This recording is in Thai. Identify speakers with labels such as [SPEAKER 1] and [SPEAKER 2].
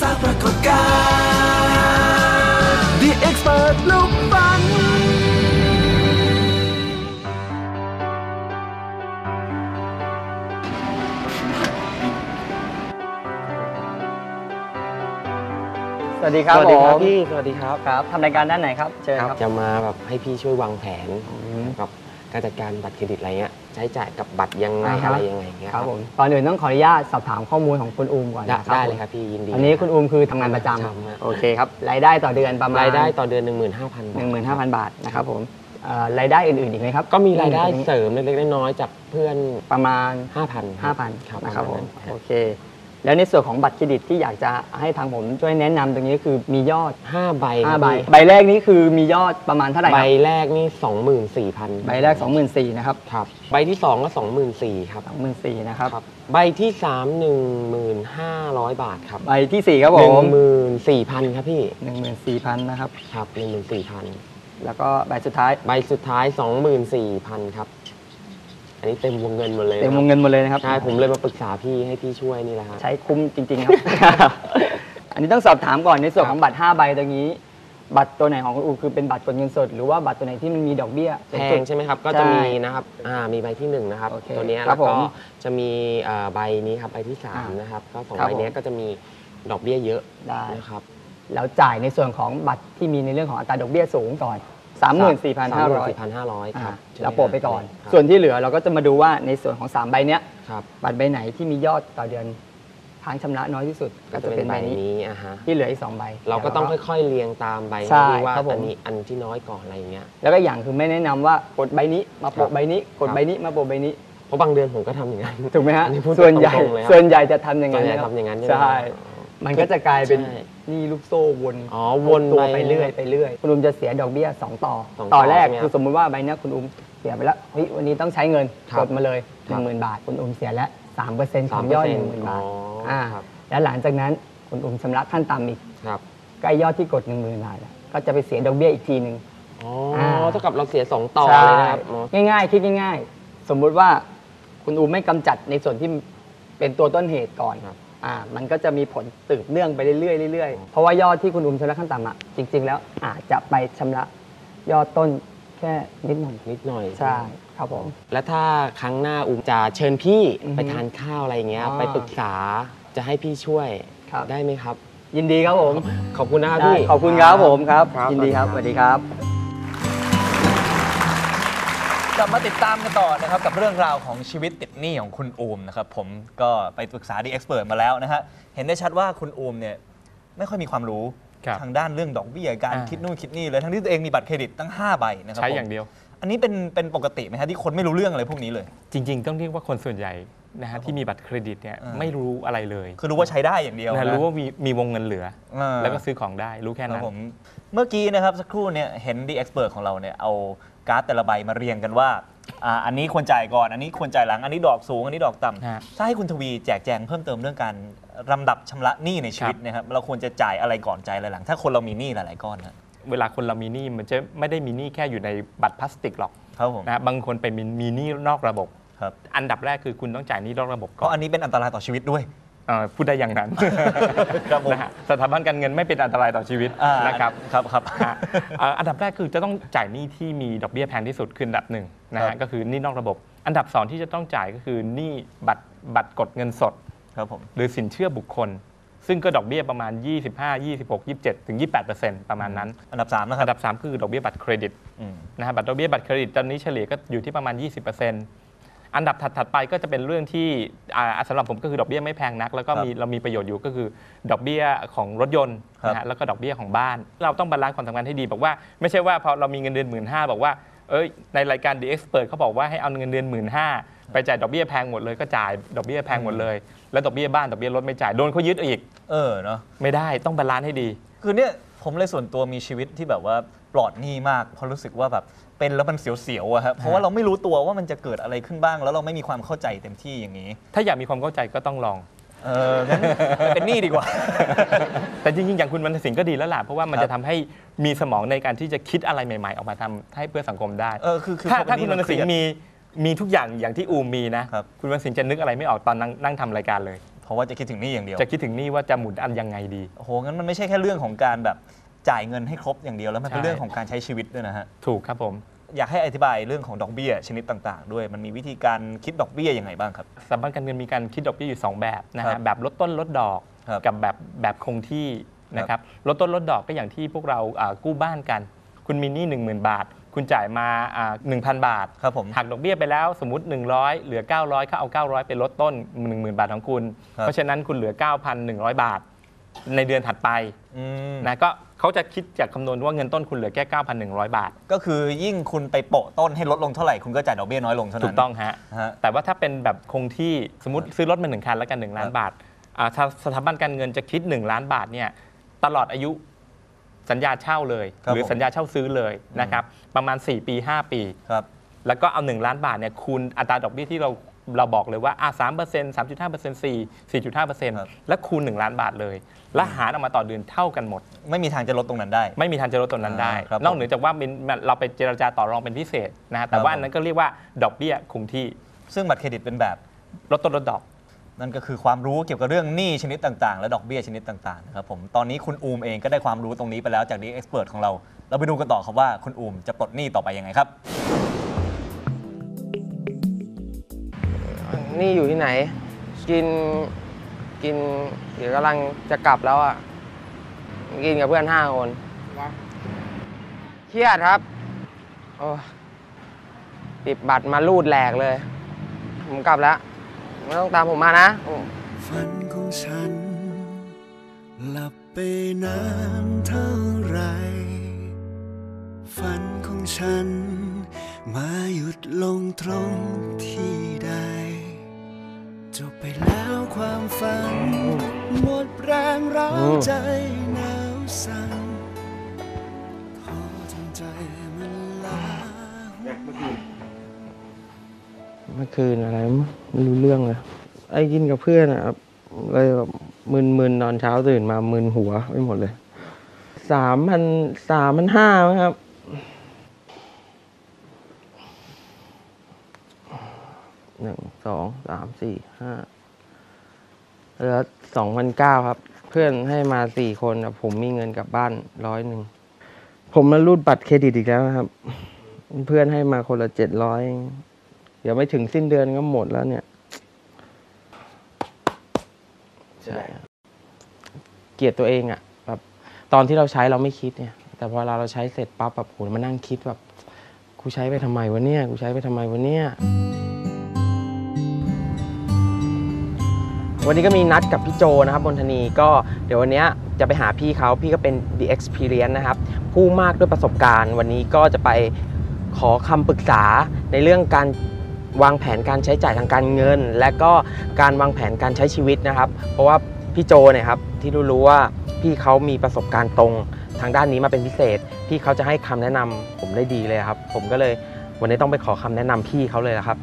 [SPEAKER 1] สร้างปรากฏการณ์ The Expert ลูกฟัน
[SPEAKER 2] สวัสดีครับ
[SPEAKER 3] สวัสดีครับ
[SPEAKER 2] ผม
[SPEAKER 3] พี่ สวัสดีครับ
[SPEAKER 2] ครับทำรายการด้านไหนครับ เชิญครับ
[SPEAKER 3] จะมาแบบให้พี่ช่วยวางแผน
[SPEAKER 2] ม
[SPEAKER 3] กับ การจัดการบัตรเครดิตอะไรเงี้ยใช้จ่ายกับบัตรยังไง
[SPEAKER 2] อ่าฮะ
[SPEAKER 3] อะไรยังไงเงี้ย
[SPEAKER 2] ครับผมก่อนอื่นต้องขออนุญาตสอบถามข้อมูลของคุณอูมก่อน
[SPEAKER 3] ได้
[SPEAKER 2] นะ
[SPEAKER 3] ได้เลยครับพี่ยินดี
[SPEAKER 2] อันนี้คุณอูมคือทำงานประจ
[SPEAKER 3] ประจำฮะำ
[SPEAKER 2] โอเคครับรายได้ต่อเดือนประมาณ
[SPEAKER 3] รายได้ต่อเดือน 15,000
[SPEAKER 2] 15,000 บาทนะครับผมเอ่อรายได้อื่นๆอีกไหมครับ
[SPEAKER 3] ก็มีรายได้เสริมเล็กๆน้อยๆจากเพื่อน
[SPEAKER 2] ประมาณ
[SPEAKER 3] 5,000
[SPEAKER 2] 5,000
[SPEAKER 3] ครับ
[SPEAKER 2] นะครับผม
[SPEAKER 3] ปะาณ
[SPEAKER 2] โอเค แล้วในส่วนของบัตรเครดิตที่อยากจะให้ทางผมช่วยแนะนำตรงนี้คือมียอด
[SPEAKER 3] ห้าใบ
[SPEAKER 2] 5ใบ
[SPEAKER 3] ครับ
[SPEAKER 2] ใบแรกนี้คือมียอดประมาณเท่าไหร่ค
[SPEAKER 3] ใบ
[SPEAKER 2] รับ
[SPEAKER 3] แรกนี่24,000
[SPEAKER 2] ใบแรก 24,000นะครับ
[SPEAKER 3] ครับ ใบที่2ก็24,000ครับ
[SPEAKER 2] 24,000นะครับ
[SPEAKER 3] ครับ ใบที่3 1,500 บาทครับ
[SPEAKER 2] ใบที่4ครับผม
[SPEAKER 3] 14,000ครับพี่
[SPEAKER 2] 14,000นะครับ
[SPEAKER 3] ครับ14,000
[SPEAKER 2] แล้วก็ใบสุดท้าย
[SPEAKER 3] ใบสุดท้าย 24,000 ครับ อันนี้เต็มวงเงินหมดเลย
[SPEAKER 2] เต็มวง
[SPEAKER 3] นะครับ
[SPEAKER 2] เงินหมดเลยนะครับ
[SPEAKER 3] ใช่ ผมเลยมาปรึกษาพี่ให้พี่ช่วยนี่แหละฮะ
[SPEAKER 2] ใช้คุ้มจริง ๆ ครับ อันนี้ต้องสอบถามก่อนในส่วนของบัตร 5 ใบตรงนี้ บัตรตัวไหนของคุณอูคือเป็นบัตรกดเงินสด หรือว่าบัตรตัวไหนที่มันมีดอกเบี้ย
[SPEAKER 3] แพงใช่ไหมครับ ก็จะมีนะครับ อ่า มีใบที่1นะครับ
[SPEAKER 2] โอเค
[SPEAKER 3] ตัวเนี้ย
[SPEAKER 2] ครั
[SPEAKER 3] แล้
[SPEAKER 2] บ
[SPEAKER 3] วก็
[SPEAKER 2] ผม
[SPEAKER 3] จะมีเอ่อใบนี้ครับ ใบที่
[SPEAKER 2] อ่า
[SPEAKER 3] 3นะครับก็สอง
[SPEAKER 2] ครับ
[SPEAKER 3] ใบเนี้ย
[SPEAKER 2] ผม
[SPEAKER 3] ก็จะมีดอกเบี้ยเยอะ
[SPEAKER 2] ได้
[SPEAKER 3] นะครับ
[SPEAKER 2] แล้วจ่ายในส่วนของบัตรที่มีในเรื่องของอัตราดอกเบี้ยสูงก่อน 34,500
[SPEAKER 3] 34,500ครับ
[SPEAKER 2] อ่าเราโปะไปก่อน
[SPEAKER 3] ครับ
[SPEAKER 2] ส่วนที่เหลือเราก็จะมาดูว่าในส่วนของ 3 ใบเนี้ย
[SPEAKER 3] ครับ
[SPEAKER 2] บัตรใบไหนที่มียอดต่อเดือนค้างชำระน้อยที่สุด
[SPEAKER 3] ก็
[SPEAKER 2] ก็
[SPEAKER 3] จะ
[SPEAKER 2] จะ
[SPEAKER 3] เป็
[SPEAKER 2] เป็นน
[SPEAKER 3] ใบ
[SPEAKER 2] ใบนี้
[SPEAKER 3] นี้อะฮะ
[SPEAKER 2] ที่เหลืออีกสองใบ
[SPEAKER 3] เราก็ต้อง
[SPEAKER 2] แล้ว
[SPEAKER 3] ค่อยๆเรียงตามใบ
[SPEAKER 2] ใช่
[SPEAKER 3] ที่ว่า
[SPEAKER 2] ครับผม
[SPEAKER 3] อันนี้อันที่น้อยก่อนอะไรอย่างเงี้ย
[SPEAKER 2] แล้วก็อย่างคือไม่แนะนำว่ากดใบนี้มา
[SPEAKER 3] ครั
[SPEAKER 2] โปะ
[SPEAKER 3] บ
[SPEAKER 2] ใบนี้กด
[SPEAKER 3] ครับ
[SPEAKER 2] ใบนี้มาโปะใบนี้
[SPEAKER 3] เพราะบางเดือนผมก็ทำอย่างนั้น
[SPEAKER 2] ถูกไหมฮะ
[SPEAKER 3] อันนี้พูด
[SPEAKER 2] ส่วนใหญ่
[SPEAKER 3] ตรงๆเลยครับ
[SPEAKER 2] ส่วนใหญ่จะทำอย่าง
[SPEAKER 3] ส่
[SPEAKER 2] นั้
[SPEAKER 3] วนนใหญ่
[SPEAKER 2] นะครับ
[SPEAKER 3] ทำอย่างนั้นใช่ไหม
[SPEAKER 2] ใช่ มันก็จะกลายเป็น
[SPEAKER 3] ใช่
[SPEAKER 2] หนี่ลูกโซ่วน
[SPEAKER 3] อ๋อวน
[SPEAKER 2] ตัว
[SPEAKER 3] ไป
[SPEAKER 2] ไปเรื่อยไปเรื่อย คุณอุ้มจะเสียดอกเบี้ย 2 ต่อ
[SPEAKER 3] สองต่อ
[SPEAKER 2] ต่อแรก
[SPEAKER 3] ใช่ไหมครับ
[SPEAKER 2] คือสมมุติว่าใบเนี้ยคุณอุ้มเสียไปแล้วเฮ้ยวันนี้ต้องใช้เงิน
[SPEAKER 3] ครับ
[SPEAKER 2] กดมาเลย
[SPEAKER 3] ครับ
[SPEAKER 2] 10,000 บาท คุณอุ้มเสียแล้ว3%ของยอด
[SPEAKER 3] 3%
[SPEAKER 2] 10,000 บาท
[SPEAKER 3] อ๋ออ่่าครับ
[SPEAKER 2] แล้วหลังจากนั้นคุณอุ้มชำระขั้นต่ำอีก
[SPEAKER 3] ครับ
[SPEAKER 2] ใกล้ยอดที่กด 10,000 บาทอะก็จะไปเสียดอกเบี้ยอีกทีหนึ่ง
[SPEAKER 3] อ๋ออาเท่ากับเราเสียสองต่อ
[SPEAKER 2] ใช่
[SPEAKER 3] เลยนะครับอ๋อ
[SPEAKER 2] ง่ายๆคิดง่าย ๆ สมมุติว่าคุณอูไม่กำจัดในส่วนที่เป็นตัวต้นเหตุก่อน
[SPEAKER 3] ครับ
[SPEAKER 2] อ่ามันก็จะมีผลสืบเนื่องไปเรื่อยๆเรื่อยๆเพราะว่ายอดที่คุณอูมชำระขั้นต่ำอะจริง ๆ แล้วอาจจะไปชำระยอดต้นแค่นิดหน่อย
[SPEAKER 3] นิดหน่อย
[SPEAKER 2] ใช่ครับผม
[SPEAKER 3] แล้วถ้าครั้งหน้าอุ้มจะเชิญพี่
[SPEAKER 2] อือฮึ
[SPEAKER 3] ไปทานข้าวอะไรอย่างเงี้ย
[SPEAKER 2] อ่า
[SPEAKER 3] ไปปรึกษาจะให้พี่ช่วย
[SPEAKER 2] ครับ
[SPEAKER 3] ได้ไหมครับ
[SPEAKER 2] ยินดีครับผม
[SPEAKER 3] ขอบคุณนะครับ
[SPEAKER 2] ได้
[SPEAKER 3] พี่
[SPEAKER 2] ขอบคุณครับผมครับ
[SPEAKER 3] ครับ
[SPEAKER 2] ยินดีครับส
[SPEAKER 3] สวั
[SPEAKER 2] วัส
[SPEAKER 3] สดี
[SPEAKER 2] ดีค
[SPEAKER 3] ครั
[SPEAKER 2] รับ
[SPEAKER 3] บ
[SPEAKER 4] กลับมาติดตามกันต่อนะครับกับเรื่องราวของชีวิตติดหนี้ของคุณอูมนะครับผมก็ไปปรึกษาดีเอ็กซ์เพรสมาแล้วนะฮะเห็นได้ชัดว่าคุณอูมเนี่ยไม่ค่อยมีความรู้
[SPEAKER 5] ครับ
[SPEAKER 4] ทางด้านเรื่องดอกเบี้ยการ
[SPEAKER 5] อ่า
[SPEAKER 4] คิดนู่นคิดนี่เลยทั้งที่ตัวเองมีบัตรเครดิตตั้ง5ใบนะครับ
[SPEAKER 5] ใช้
[SPEAKER 4] ผม
[SPEAKER 5] อย่างเดียว
[SPEAKER 4] อันนี้เป็นเป็นปกติไหมฮะที่คนไม่รู้เรื่องอะไรพวกนี้เลย
[SPEAKER 5] จริง ๆ ต้องเรียกว่าคนส่วนใหญ่ นะฮะที่มีบัตรเครดิตเนี่ย
[SPEAKER 4] อ่า
[SPEAKER 5] ไม่รู้อะไรเลย
[SPEAKER 4] คือรู้ว่าใช้ได้อย่างเดียว
[SPEAKER 5] นะ
[SPEAKER 4] นะ
[SPEAKER 5] รู้ว่ามีมีวงเงินเหลือ
[SPEAKER 4] อ่า
[SPEAKER 5] แล้วก็ซื้อของได้รู้แค่
[SPEAKER 4] ครั
[SPEAKER 5] นั้
[SPEAKER 4] บ
[SPEAKER 5] น
[SPEAKER 4] ผมเมื่อกี้นะครับสักครู่เนี่ยเห็นดีเอ็กซ์เพรสของเราเนี่ยเอาการ์ดแต่ละใบมาเรียงกันว่าอ่า อันนี้ควรจ่ายก่อน อันนี้ควรจ่ายหลัง อันนี้ดอกสูง อันนี้ดอกต่ำ
[SPEAKER 5] ฮะ
[SPEAKER 4] ถ้าให้คุณทวีแจกแจงเพิ่มเติมเรื่องการลำดับชำระหนี้ในชีวิตนะครับเราควรจะจ่ายอะไรก่อนจ่ายอะไรหลัง ถ้าคนเรามีหนี้หลายๆก้อนนะ
[SPEAKER 5] เวลาคนเรามีหนี้มันจะไม่ได้มีหนี้แค่อยู่ในบัตรพลาสติกหรอก
[SPEAKER 4] ครับผม
[SPEAKER 5] นะฮะบางคนไปมีมีหนี้นอกระบบ
[SPEAKER 4] ครับ
[SPEAKER 5] อันดับแรกคือคุณต้องจ่ายหนี้นอกระบบ
[SPEAKER 4] เพ
[SPEAKER 5] ก่อ
[SPEAKER 4] ราะ
[SPEAKER 5] น
[SPEAKER 4] อันนี้เป็นอันตรายต่อชีวิตด้วย
[SPEAKER 5] เอ่อพูดได้อย่างนั้น
[SPEAKER 4] ครับผม
[SPEAKER 5] นะฮะสถาบันการเงินไม่เป็นอันตรายต่อชีวิต
[SPEAKER 4] อ่า
[SPEAKER 5] นะครับ
[SPEAKER 4] ครับครับ
[SPEAKER 5] ฮะเอ่ออันดับแรกคือจะต้องจ่ายหนี้ที่มีดอกเบี้ยแพงที่สุดคืออันดับหนึ่งนะ
[SPEAKER 4] ครั
[SPEAKER 5] ฮะ
[SPEAKER 4] บ
[SPEAKER 5] ก็คือหนี้นอกระบบ อันดับสองที่จะต้องจ่ายก็คือหนี้บัตรบัตรกดเงินสด
[SPEAKER 4] ครับผม
[SPEAKER 5] หรือสินเชื่อบุคคล ซึ่งก็ดอกเบี้ยประมาณ 25 26 27 ถึง 28 ประมาณนั้น
[SPEAKER 4] อันดับสามนะครั
[SPEAKER 5] อั
[SPEAKER 4] บ
[SPEAKER 5] นดับ 3 คือดอกเบี้ยบัตรเครดิต
[SPEAKER 4] อืม
[SPEAKER 5] นะฮะบัตรดอกเบี้ยบัตรเครดิตตอนนี้เฉลี่ยก็อยู่ที่ประมาณ 20 อันดับถัดๆไปก็จะเป็นเรื่องที่อ่าสำหรับผมก็คือดอกเบี้ยไม่แพงนัก แล้วก็มีเรามีประโยชน์อยู่ก็คือดอกเบี้ยของรถยนต์นะฮะแล้วก็ดอกเบี้ยของบ้าน เราต้องบาลานซ์ความสำคัญให้ดี บอกว่าไม่ใช่ว่าพอเรามีเงินเดือนหมื่นห้าบอกว่าเอ้ยในรายการ The Expert เขาบอกว่าให้เอาเงินเดือนหมื่นห้าไปจ่ายดอกเบี้ยแพงหมดเลยก็จ่ายดอกเบี้ยแพงหมดเลย แล้วดอกเบี้ยบ้านดอกเบี้ยรถไม่จ่ายโดนเขายึดอีก
[SPEAKER 4] เออเนาะ
[SPEAKER 5] ไม่ได้ต้องบาลานซ์ให้ดี
[SPEAKER 4] คือเนี่ย ผมเลยส่วนตัวมีชีวิตที่แบบว่าปลอดหนี้มากเพราะรู้สึกว่าแบบเป็นแล้วมันเสียวๆอะครับเพราะว่าเราไม่รู้ตัวว่ามันจะเกิดอะไรขึ้นบ้าง แล้วเราไม่มีความเข้าใจเต็มที่อย่างนี้
[SPEAKER 5] ถ้าอยากมีความเข้าใจก็ต้องลอง
[SPEAKER 4] เอองั้นเป็นหนี้ดีกว่า
[SPEAKER 5] แต่จริงๆ อย่างคุณวรรณสิงห์ก็ดีแล้วล่ะ เพราะว่ามัน
[SPEAKER 4] ครับ
[SPEAKER 5] จะทำให้มีสมองในการที่จะคิดอะไรใหม่ ๆ ออกมาทำให้เพื่อสังคมได้
[SPEAKER 4] เออคือคือ
[SPEAKER 5] ถ้า
[SPEAKER 4] พอเป็น
[SPEAKER 5] ถ้า
[SPEAKER 4] ห
[SPEAKER 5] คุณวรรณสิง
[SPEAKER 4] เา
[SPEAKER 5] ห์
[SPEAKER 4] เคยด
[SPEAKER 5] มีมีทุกอย่างอย่างที่อูมมีนะ ครับ คุณวรรณสิงห์จะนึกอะไรไม่ออกตอนนั่งนั่งทำรายการเลย
[SPEAKER 4] โถ ราะว่าจะคิดถึงหนี่อย่างเดียว
[SPEAKER 5] จะคิดถึงหนี่ว่าจะหมุนอันยังไงดี
[SPEAKER 4] โอ้โหงั้นมันไม่ใช่แค่เรื่องของการแบบจ่ายเงินให้ครบอย่างเดียวแล้วมันเป็น
[SPEAKER 5] ใช่
[SPEAKER 4] เรื่องของการใช้ชีวิตด้วยนะฮะ
[SPEAKER 5] ถูกครับผม
[SPEAKER 4] อยากให้อธิบายเรื่องของดอกเบี้ยชนิดต่างๆ ด้วยมันมีวิธีการคิดดอกเบี้ยยังไงบ้างครับ
[SPEAKER 5] สถาบันการเงินมีการคิดดอกเบี้ยอยู่ 2 แบบนะ
[SPEAKER 4] ครั
[SPEAKER 5] ฮะ
[SPEAKER 4] บ
[SPEAKER 5] แบบลดต้นลดดอก
[SPEAKER 4] ครับ
[SPEAKER 5] กับแบบแบบคงที่นะครับลดต้นลดดอกก็อย่างที่พวกเราอ่ากู้บ้านกัน คุณมีหนี้10,000 บาท คุณจ่ายมาอ่า1,000 บาท
[SPEAKER 4] ครับผม
[SPEAKER 5] หักดอกเบี้ยไปแล้วสมมติ 100 เหลือ 900เขาเอา 900 ไปลดต้น 10,000 บาทของคุณ
[SPEAKER 4] ครับ
[SPEAKER 5] เพราะฉะนั้นคุณเหลือ 9,100 บาท ในเดือนถัดไป
[SPEAKER 4] อืม
[SPEAKER 5] นะก็เขาจะคิดจากคำนวณว่าเงินต้นคุณเหลือแค่ 9,100 บาท
[SPEAKER 4] ก็คือยิ่งคุณไปโปะต้นให้ลดลงเท่าไหร่คุณก็จ่ายดอกเบี้ยน้อยลงเท่านั้น
[SPEAKER 5] ถูกต้องฮะ
[SPEAKER 4] ฮะ
[SPEAKER 5] แต่ว่าถ้าเป็นแบบคงที่สมมติซื้อรถมาหนึ่งคันแล้วกัน 1 ล้านบาทอ่าถ้าสถาบันการเงินจะคิด 1 ล้านบาทเนี่ยตลอดอายุ สัญญาเช่าเลย
[SPEAKER 4] ครับ
[SPEAKER 5] หรือ
[SPEAKER 4] ผม
[SPEAKER 5] สัญญาเช่าซื้อเลยนะครับประมาณ 4 ปี 5 ปี
[SPEAKER 4] ครับ
[SPEAKER 5] แล้วก็เอา 1 ล้านบาทเนี่ยคูณอัตราดอกเบี้ยที่เราเราบอกเลยว่าอะสามเปอร์เซ็นต์สามจุดห้าเปอร์เซ็นต์สี่สี่จุดห้าเปอร์เซ็นต์
[SPEAKER 4] ครับ
[SPEAKER 5] แล้วคูณ1ล้านบาทเลย แล้วหารออกมาต่อเดือนเท่ากันหมด
[SPEAKER 4] ไม่มีทางจะลดตรงนั้นได้
[SPEAKER 5] ไม่มีทางจะลดตัวนั้นได้
[SPEAKER 4] อ่าครับ
[SPEAKER 5] นอกเหนือจากว่าเป็นเราไปเจรจาต่อรองเป็นพิเศษนะฮะแต่
[SPEAKER 4] ครับ
[SPEAKER 5] ว่าอันนั้นก็เรียกว่าดอกเบี้ยคงที่
[SPEAKER 4] ซึ่งบัตรเครดิตเป็นแบบ
[SPEAKER 5] ลดต้นลดดอก
[SPEAKER 4] นั่นก็คือความรู้เกี่ยวกับเรื่องหนี้ชนิดต่างๆ และดอกเบี้ยชนิดต่างๆนะครับผมตอนนี้คุณอูมเองก็ได้ความรู้ตรงนี้ไปแล้วจากดีเอ็กซ์เพรสของเรา เราไปดูกันต่อครับว่าคุณอูมจะปลดหนี้ต่อไปยังไงครับ
[SPEAKER 6] นี่อยู่ที่ไหน กินกินเดี๋ยวกำลังจะกลับแล้วอะ กินกับเพื่อนห้าคนเครียดครับ โอ้ติดบัตรมาลูดแหลกเลย ผมกลับแล้ว ไม่ต้องตามผมมานะ
[SPEAKER 1] ฝันของฉัน หลับไปนานเท่าไหรฝันของฉัน มาหยุดลงตรงที่ใด จบไปแล้วความฝัน หมดแรงร้าวใจหนาวสั่นขอทำใจมันลา
[SPEAKER 6] เมื่อ เมื่อคืนอะไรไม่รู้เรื่องเลยไอ้กินกับเพื่อนอะครับเลยแบบมึนๆนอนเช้าตื่นมามึนหัวไปหมดเลยสามพันสามพันห้าครับหนึ่งสองสามสี่ห้าเหลือสองพันเก้าครับ เพื่อนให้มาสี่คนผมมีเงินกลับบ้านร้อยหนึ่งผมมารูดบัตรเครดิตอีกแล้วนะครับ เพื่อนให้มาคนละเจ็ดร้อย เดี๋ยวไม่ถึงสิ้นเดือนก็หมดแล้วเนี่ย ใช่ครับเกลียดตัวเองอะแบบตอนที่เราใช้เราไม่คิดเนี่ย แต่พอเราเราใช้เสร็จปั๊บแบบโหมานั่งคิดแบบกูใช้ไปทำไมวะเนี่ยกูใช้ไปทำไมวะเนี่ย วันนี้ก็มีนัดกับพี่โจนะครับบนธนีก็เดี๋ยววันเนี้ยจะไปหาพี่เขาพี่ก็เป็น The Experience นะครับ ผู้มากด้วยประสบการณ์ วันนี้ก็จะไปขอคำปรึกษาในเรื่องการ วางแผนการใช้จ่ายทางการเงิน และก็การวางแผนการใช้ชีวิตนะครับ เพราะว่าพี่โจเนี่ยครับที่รู้ๆว่าพี่เขามีประสบการณ์ตรงทางด้านนี้มาเป็นพิเศษ พี่เขาจะให้คำแนะนำผมได้ดีเลยครับ ผมก็เลยวันนี้ต้องไปขอคำแนะนำพี่เขาเลยนะครับ